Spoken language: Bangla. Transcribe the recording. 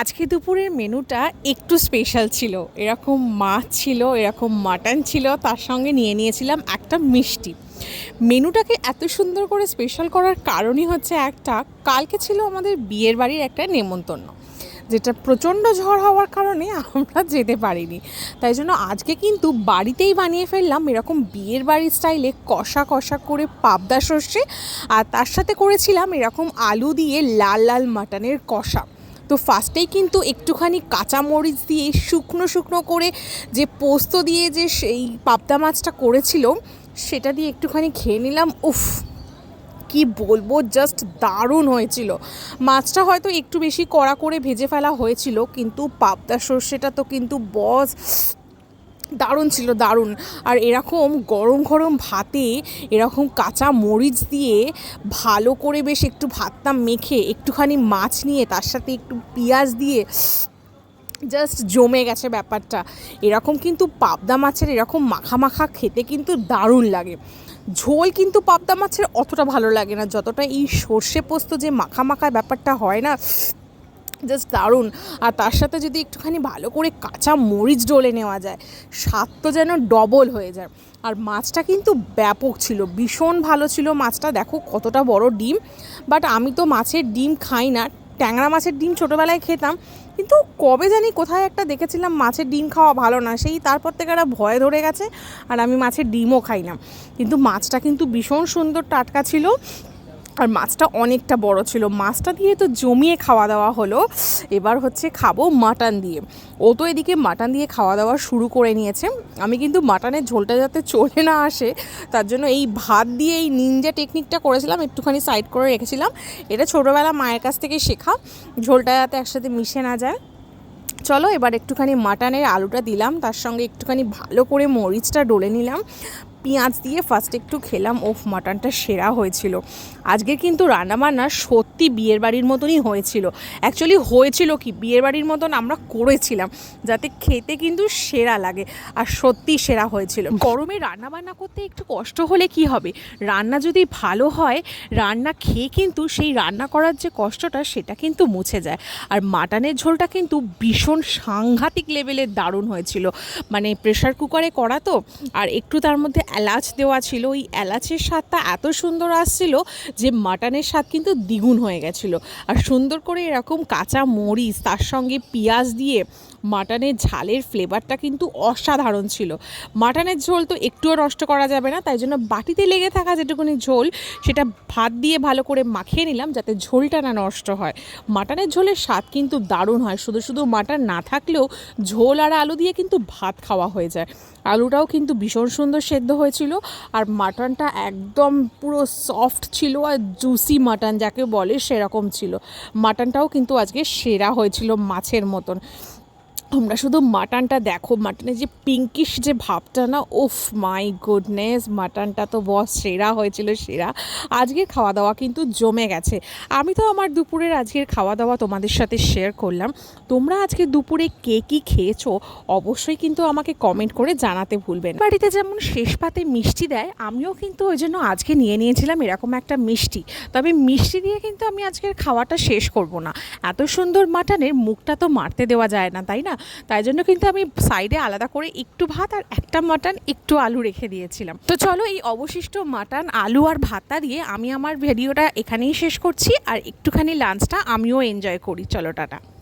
আজকে দুপুরের মেনুটা একটু স্পেশাল ছিল। এরকম মাছ ছিল, এরকম মাটন ছিল, তার সঙ্গে নিয়ে নিয়েছিলাম একটা মিষ্টি। মেনুটাকে এত সুন্দর করে স্পেশাল করার কারণই হচ্ছে একটা, কালকে ছিল আমাদের বিয়ের বাড়ির একটা নেমন্তন্ন, যেটা প্রচণ্ড ঝড় হওয়ার কারণে আমরা যেতে পারিনি। তাই জন্য আজকে কিন্তু বাড়িতেই বানিয়ে ফেললাম এরকম বিয়ের বাড়ির স্টাইলে কষা কষা করে পাবদা সর্ষে, আর তার সাথে করেছিলাম এরকম আলু দিয়ে লাল লাল মাটনের কষা। তো ফার্স্টেই কিন্তু একটুখানি কাঁচা মরিচ দিয়ে শুকনো শুকনো করে যে পোস্ত দিয়ে যে সেই পাবদা মাছটা করেছিল, সেটা দিয়ে একটুখানি খেয়ে নিলাম। উফ, কি বলব জাস্ট দারুণ হয়েছিল। মাছটা হয়তো একটু বেশি কড়া করে ভেজে ফেলা হয়েছিল, কিন্তু পাবদা সর্ষেটা তো কিন্তু বস দারুণ ছিল, দারুণ। আর এরকম গরম গরম ভাতে এরকম কাঁচা মরিচ দিয়ে ভালো করে বেশ একটু ভাতটা মেখে একটুখানি মাছ নিয়ে তার সাথে একটু পেঁয়াজ দিয়ে জাস্ট জমে গেছে ব্যাপারটা। এরকম কিন্তু পাবদা মাছের এরকম মাখা মাখা খেতে কিন্তু দারুণ লাগে। ঝোল কিন্তু পাবদা মাছের অতটা ভালো লাগে না। যতটা এই সর্ষে পোস্ত যে মাখা মাখা ব্যাপারটা হয় না জাস্ট দারুণ। আর তার সাথে যদি একটুখানি ভালো করে কাঁচা মরিচ ডলে নেওয়া যায় স্বাদ তো যেন ডবল হয়ে যায়। আর মাছটা কিন্তু ব্যাপক ছিল, ভীষণ ভালো ছিল মাছটা। দেখো কতটা বড় ডিম বাট আমি তো মাছের ডিম খাই না। ট্যাংরা মাছের ডিম ছোটোবেলায় খেতাম, কিন্তু কবে জানি কোথায় একটা দেখেছিলাম মাছের ডিম খাওয়া ভালো না। সেই তারপর থেকে একটা ভয় ধরে গেছে, আর আমি মাছের ডিমও খাই না। কিন্তু মাছটা কিন্তু ভীষণ সুন্দর টাটকা ছিল আর মাছটা অনেকটা বড় ছিল। মাছটা দিয়ে তো জমিয়ে খাওয়া দাওয়া হলো। এবার হচ্ছে খাব মাটন দিয়ে। ও তো এদিকে মাটন দিয়ে খাওয়া দাওয়া শুরু করে নিয়েছে। আমি কিন্তু মাটনের ঝোলটা যাতে চলে না আসে, তার জন্য এই ভাত দিয়ে এই নিনজা টেকনিকটা করেছিলাম, একটুখানি সাইড করে রেখেছিলাম। এটা ছোটোবেলা মায়ের কাছ থেকে শেখা। ঝোলটা যাতে একসাথে মিশে না যায়। চলো এবার একটুখানি মাটনের আলুটা দিলাম। তার সঙ্গে একটুখানি ভালো করে মরিচটা ডলে নিলাম। পেঁয়াজ দিয়ে ফার্স্ট একটু খেলাম। ওফ মাটনটা সেরা হয়েছিল। আজকে কিন্তু রান্নাবান্না সত্যি বিয়ের বাড়ির মতনই হয়েছিল। অ্যাকচুয়ালি হয়েছিল কি বিয়ের বাড়ির মতন আমরা করেছিলাম যাতে খেতে কিন্তু সেরা লাগে আর সত্যি সেরা হয়েছিল। গরমে রান্নাবান্না করতে একটু কষ্ট হলে কি হবে? রান্না যদি ভালো হয় রান্না খেয়ে কিন্তু সেই রান্না করার যে কষ্টটা সেটা কিন্তু মুছে যায়। আর মাটনের ঝোলটা কিন্তু ভীষণ সাংঘাতিক লেভেলের দারুণ হয়েছিল। মানে প্রেশার কুকারে করা তো আর একটু তার মধ্যে এলাচ দেওয়া ছিল। ওই এলাচের স্বাদটা এত সুন্দর আসছিল যে মাটনের স্বাদ কিন্তু দ্বিগুণ হয়ে গেছিল। আর সুন্দর করে এরকম কাঁচা মরিচ, তার সঙ্গে পেঁয়াজ দিয়ে মাটনের ঝালের ফ্লেভারটা কিন্তু অসাধারণ ছিল। মাটনের ঝোল তো একটুও নষ্ট করা যাবে না, তাই জন্য বাটিতে লেগে থাকা যেটুকুনি ঝোল সেটা ভাত দিয়ে ভালো করে মাখিয়ে নিলাম যাতে ঝোলটা না নষ্ট হয়। মাটনের ঝোলের স্বাদ কিন্তু দারুণ হয়, শুধু শুধু মাটন না থাকলেও ঝোল আর আলু দিয়ে কিন্তু ভাত খাওয়া হয়ে যায়। আলুটাও কিন্তু ভীষণ সুন্দর সেদ্ধ হয়েছিল আর মাটনটা একদম পুরো সফট ছিল আর জুসি মাটন যাকে বলে সেরকম ছিল। মাটনটাও কিন্তু আজকে সেরা হয়েছিল মাছের মতন। তোমরা শুধু মাটনটা দেখো, মাটনের যে পিঙ্কিশ যে ভাবটা না, উফ মাই গুডনেস মাটনটা তো বস সেরা হয়েছিল, সেরা। আজকের খাওয়া দাওয়া কিন্তু জমে গেছে। আমি তো আমার দুপুরের আজকের খাওয়া দাওয়া তোমাদের সাথে শেয়ার করলাম। তোমরা আজকে দুপুরে কে কী খেয়েছো, অবশ্যই কিন্তু আমাকে কমেন্ট করে জানাতে ভুলবেন না। বাড়িতে যেমন শেষ পাতে মিষ্টি দেয়, আমিও কিন্তু ওই জন্য আজকে নিয়ে নিয়েছিলাম এরকম একটা মিষ্টি। তবে মিষ্টি দিয়ে কিন্তু আমি আজকের খাওয়াটা শেষ করব না। এত সুন্দর মাটনের মুখটা তো মারতে দেওয়া যায় না, তাই না? তাই জন্য কিন্তু আমি সাইডে আলাদা করে একটু ভাত আর একটা মাটন একটু আলু রেখে দিয়েছিলাম। তো চলো এই অবশিষ্ট মাটন আলু আর ভাতটা দিয়ে আমি আমার ভিডিওটা এখানেই শেষ করছি আর একটুখানি লাঞ্চটা আমিও এনজয় করি। চলো, টাটা।